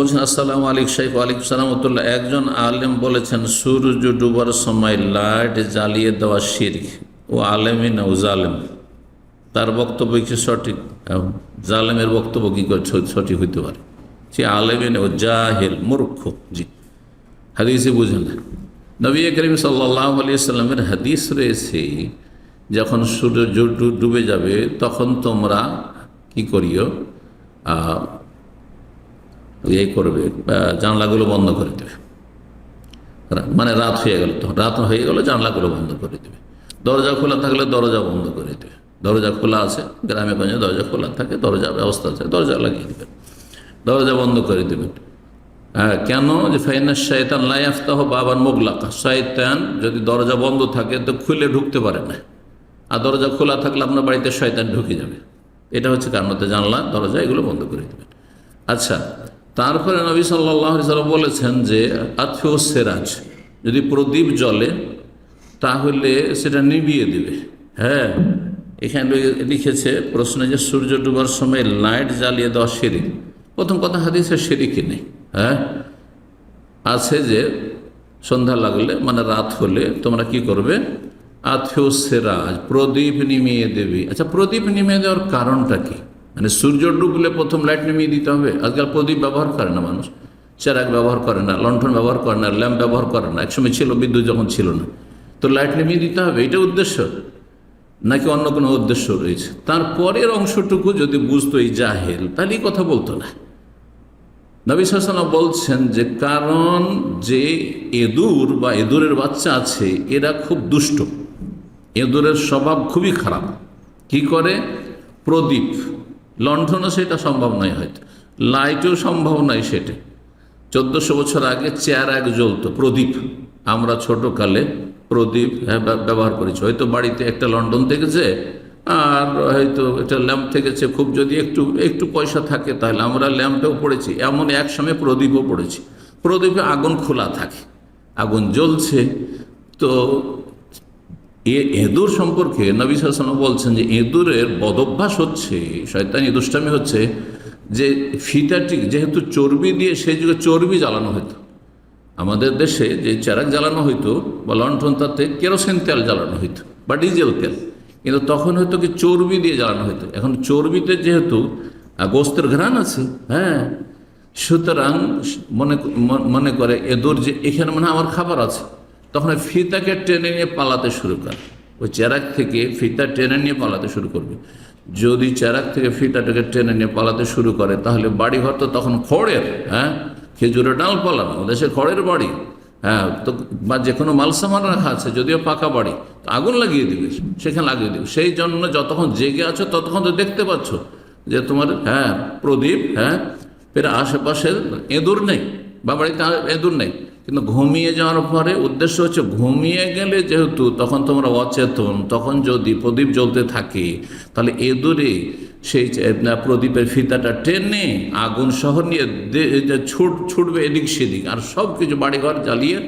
বলছেন, আসসালামু আলাইকুম শেখ ওয়ালাইকুম সালামতুল্লাহ একজন আলেম বলেছেন, সূর্য ডুবার সময় লাইট জ্বালিয়ে দেওয়া শির্ক। ও আলেমই না, ও জালেম। তার বক্তব্য কি সঠিক? জালেমের বক্তব্য কি সঠিক হইতে পারে? সে আলেমই না, ও জাহেল, মূর্খ। জি। হাদিসে বুঝেন না। নবী করিম সাল্লাহ আলিয়া সাল্লামের হাদিস রয়েছে, যখন সূর্য ডুবে যাবে, তখন তোমরা কি করিও? এই করবে জানলাগুলো বন্ধ করে দেবে। মানে রাত হয়ে গেল তো রাত হয়ে গেলে জানলাগুলো বন্ধ করে দেবে। দরজা খোলা থাকলে দরজা বন্ধ করে দেবে। দরজা খোলা আছে, গ্রামে গঞ্জে দরজা খোলা থাকে, দরজা ব্যবস্থা আছে, দরজা লাগিয়ে দেবেন দরজা বন্ধ করে দেবেন হ্যাঁ কেন? যে ফাইনাস শয়তান লাইফতাহ বাবার মোগলাকা। শয়তান যদি দরজা বন্ধ থাকে, তো খুলে ঢুকতে পারে না। আর দরজা খোলা থাকলে আপনার বাড়িতে শয়তান ঢুকে যাবে। এটা হচ্ছে কারণতে জানলা, দরজা, এগুলো বন্ধ করে দেবেন আচ্ছা তারপরে নবী সাল্লাহ বলেছেন যে আথিও সেরাজ, যদি প্রদীপ জ্বলে, তাহলে সেটা নিভিয়ে দেবে। হ্যাঁ এখানে লিখেছে প্রশ্নে যে সূর্য ডুবার সময় লাইট জ্বালিয়ে দেওয়া শিরিক। প্রথম কথা হাদিসের শিরিকই নেই হ্যাঁ? আছে যে সন্ধ্যা লাগলে মানে রাত হলে তোমরা কি করবে? আথিও সেরাজ, প্রদীপ নিমিয়ে দেবে। আচ্ছা প্রদীপ নিমিয়ে দেওয়ার কারণটা কি? মানে সূর্য ডুবলে প্রথম লাইট নিমিয়ে দিতে হবে। আজকাল প্রদীপ ব্যবহার করে না মানুষ। চেরাক ব্যবহার করে না, লণ্ঠন ব্যবহার করে না, ল্যাম্প ব্যবহার করে না। একসময় ছিল, বিদ্যুৎ যখন ছিল না। তো লাইট নিমিয়ে দিতে হবে, এটা উদ্দেশ্য। নাকি অন্য কোনো উদ্দেশ্য রয়েছে? তারপরের অংশটুকু যদি বুঝতো এই জাহেল, তাহলে কথা বলতো না। নবী সাসানা বলছেন যে, কারণ যে এদুর বা এদুরের বাচ্চা আছে, এরা খুব দুষ্ট। এদুরের স্বভাব খুবই খারাপ। কি করে? প্রদীপ। লণ্ঠনও সেটা সম্ভব নয় হয়তো। লাইটও সম্ভব নয় সেটা। চোদ্দশো বছর আগে চেয়ার এক জ্বলতো প্রদীপ। আমরা ছোটকালে প্রদীপ হ্যাঁ, ব্যবহার করেছি। হয়তো বাড়িতে একটা লন্ডন থেকেছে আর হয়তো একটা ল্যাম্প থেকেছে। খুব যদি একটু একটু পয়সা থাকে তাহলে আমরা ল্যাম্পেও পড়েছি। এমন এক সময় প্রদীপও পড়েছি। প্রদীপে আগুন খোলা থাকে। আগুন জ্বলছে। তো এ এঁদুর সম্পর্কে নবী শাসন বলছেন যে এঁদুরের বদভ্যাস হচ্ছে, শয়তানি দুষ্টামি হচ্ছে যে ফিতাটি, যেহেতু চর্বি দিয়ে সেই যুগে চর্বি জ্বালানো হতো আমাদের দেশে যে চারাক জ্বালানো হইতো বা লন্ঠন তাতে কেরোসিন তেল জ্বালানো হইতো বা ডিজেল তেল। কিন্তু তখন হয়তো কি চর্বি দিয়ে জ্বালানো হইতো। এখন চর্বিতে যেহেতু গোস্তের ঘ্রাণ আছে হ্যাঁ সুতরাং মনে মনে করে এদুর যে, এখানে মনে আমার খাবার আছে। তখন ফিতাকে টেনে নিয়ে পালাতে শুরু করে। ওই চেরাক থেকে ফিতা টেনে নিয়ে পালাতে শুরু করবে। যদি চেরাক থেকে ফিতাটাকে টেনে নিয়ে পালাতে শুরু করে, তাহলে বাড়ি ঘর তো তখন খড়ের হ্যাঁ? খেজুরের ডাল পালানো দেশে খড়ের বাড়ি। হ্যাঁ তো বা যে কোনো মাল সামান রাখা আছে, যদিও পাকা বাড়ি, তো আগুন লাগিয়ে দিবে, সেখানে লাগিয়ে দিবে। সেই জন্য যতক্ষণ জেগে আছো, ততক্ষণ তো দেখতে পাচ্ছ যে তোমার হ্যাঁ প্রদীপ হ্যাঁ এর আশেপাশে এঁদুর নেই, বা বাড়িতে এঁদুর নেই। কিন্তু ঘুমিয়ে যাওয়ার পরে উদ্দেশ্য হচ্ছে ঘুমিয়ে গেলে যেহেতু তখন তোমরা অচেতন, তখন যদি প্রদীপ জ্বলতে থাকে, তাহলে এঁদুরে সেই প্রদীপের ফিতাটা টেনে আগুন শহর নিয়ে ছুট, ছুটবে এদিক সেদিক, আর সব কিছু বাড়িঘর জ্বালিয়ে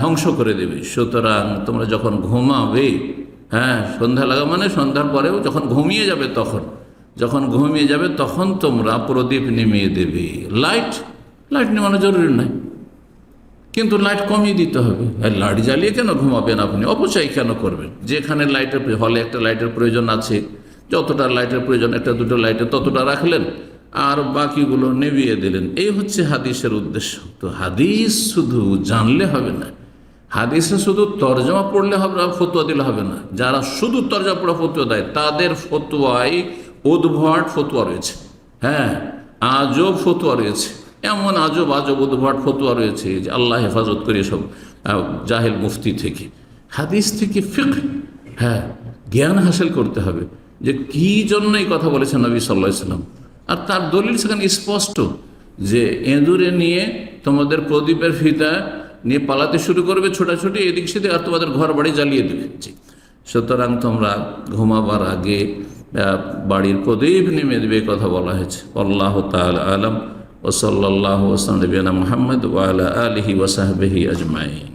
ধ্বংস করে দেবে। সুতরাং তোমরা যখন ঘুমাবে হ্যাঁ সন্ধ্যা লাগা মানে সন্ধ্যার পরেও যখন ঘুমিয়ে যাবে তখন, যখন ঘুমিয়ে যাবে তখন তোমরা প্রদীপ নিমিয়ে দেবে। লাইট লাইট নেওয়ানো জরুরি নয়। কিন্তু লাইট কমিয়ে দিতে হবে। লাইট জ্বালিয়ে কেন ঘুমাবেন আপনি? অপচয় কেন করবেন? যেখানে লাইটের হলে একটা লাইটের প্রয়োজন আছে। যতটা লাইটের প্রয়োজন, একটা দুটো লাইটের ততটা রাখলেন আর বাকিগুলো নেভিয়ে দিলেন। এই হচ্ছে হাদিসের উদ্দেশ্য। তো হাদিস শুধু জানলে হবে না, হাদিসে শুধু তর্জমা পড়লে হবে না, ফতুয়া দিলে হবে না। যারা শুধু তর্জমা পড়ে ফতুয়া দেয়, তাদের ফতুয়ায় উদ্ভট ফতুয়া রয়েছে। হ্যাঁ আজও ফতুয়া রয়েছে। এমন আজব আজব উদ্ভট ফতুয়া রয়েছে যে আল্লাহ হেফাজত করে সব জাহেল মুফতি থেকে। হাদিস থেকে ফিক হ্যাঁ জ্ঞান হাসিল করতে হবে যে কি জন্য এই কথা বলেছেন নবী সাল্লাহ সাল্লাম। আর তার দলিল সেখানে স্পষ্ট যে এঁদুরে নিয়ে তোমাদের প্রদীপের ফিতা নিয়ে পালাতে শুরু করবে ছোটাছুটি, এদিক সেদিক আর তোমাদের ঘর বাড়ি জ্বালিয়ে দেবে। সুতরাং তোমরা ঘুমাবার আগে বাড়ির প্রদীপ নেমে দেবে কথা বলা হয়েছে। আল্লাহ তাল আলম। ওসল্লাহ ওসলাম নবীনা মোহাম্মদ ওয়ালা আলহি ওসাহবিহি আজমাইন।